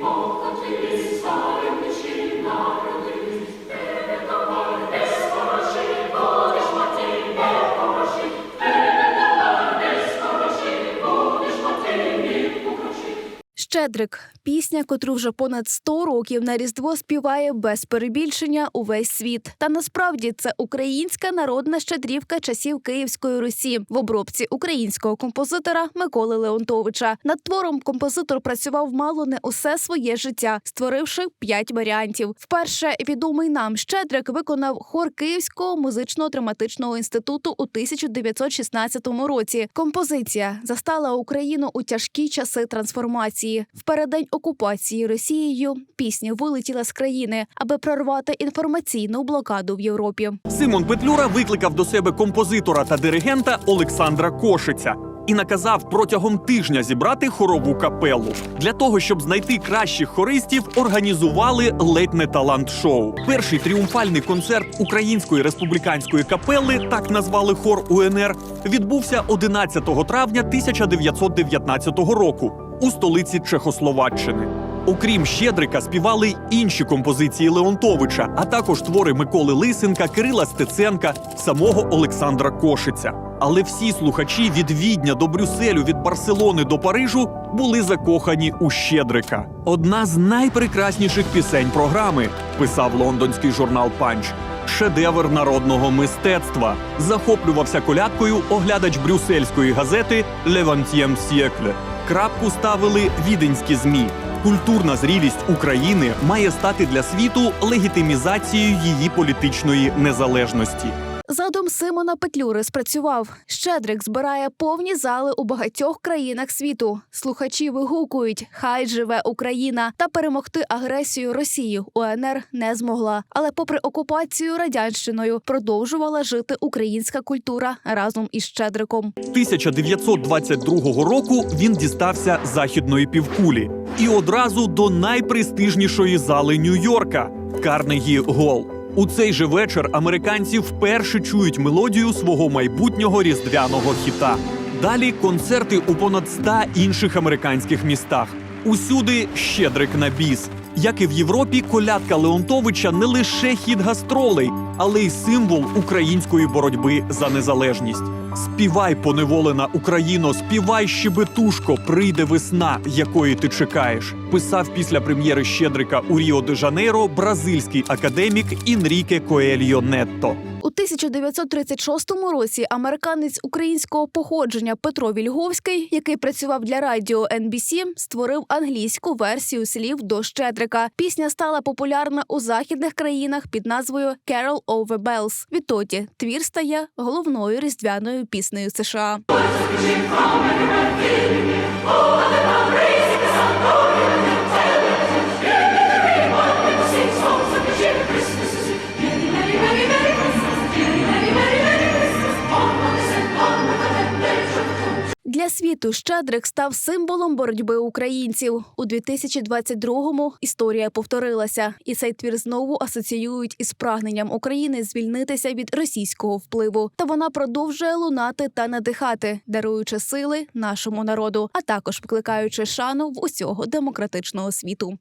people Щедрик пісня, котру вже понад 100 років на різдво співає без перебільшення увесь світ. Та насправді це українська народна щедрівка часів Київської Русі в обробці українського композитора Миколи Леонтовича. Над твором композитор працював мало не усе своє життя, створивши п'ять варіантів. Вперше відомий нам Щедрик виконав хор Київського музично-драматичного інституту у 1916 році. Композиція застала Україну у тяжкі часи трансформації. В переддень окупації Росією пісня вилетіла з країни, аби прорвати інформаційну блокаду в Європі. Симон Петлюра викликав до себе композитора та диригента Олександра Кошиця і наказав протягом тижня зібрати хорову капелу. Для того, щоб знайти кращих хористів, організували ледь не талант-шоу. Перший тріумфальний концерт Української республіканської капели, так назвали хор УНР, відбувся 11 травня 1919 року у столиці Чехословаччини. Окрім Щедрика, співали й інші композиції Леонтовича, а також твори Миколи Лисенка, Кирила Стеценка, самого Олександра Кошиця. Але всі слухачі від Відня до Брюсселю, від Барселони до Парижу були закохані у Щедрика. Одна з найпрекрасніших пісень програми, писав лондонський журнал Панч. Шедевр народного мистецтва захоплювався колядкою оглядач брюссельської газети Левантієм Сєкле. Крапку ставили віденські змі. Культурна зрілість України має стати для світу легітимізацією її політичної незалежності. Задум Симона Петлюри спрацював. Щедрик збирає повні зали у багатьох країнах світу. Слухачі вигукують Хай живе Україна та перемогти агресію Росії УНР не змогла. Але, попри окупацію радянщиною, продовжувала жити українська культура разом із Щедриком. 1922 року він дістався західної півкулі і одразу до найпрестижнішої зали Нью-Йорка Карнегі Гол. У цей же вечір американці вперше чують мелодію свого майбутнього різдвяного хіта. Далі концерти у понад 100 інших американських містах. Усюди щедрик на біс. Як і в Європі, колядка Леонтовича не лише хід гастролей, але й символ української боротьби за незалежність. Співай, поневолена Україно, співай, щебетушко, прийде весна, якої ти чекаєш. Писав після прем'єри Щедрика у Ріо де Жанейро бразильський академік Інріке Коельо Нетто. У 1936 році американець українського походження Петро Вільговський, який працював для радіо NBC, створив англійську версію слів до Щедрика. Пісня стала популярна у західних країнах під назвою «Carol over Bells». Відтоді твір стає головною різдвяною піснею США. Для світу Щедрик став символом боротьби українців. У 2022-му історія повторилася, і цей твір знову асоціюють із прагненням України звільнитися від російського впливу. Та вона продовжує лунати та надихати, даруючи сили нашому народу, а також викликаючи шану в усього демократичного світу.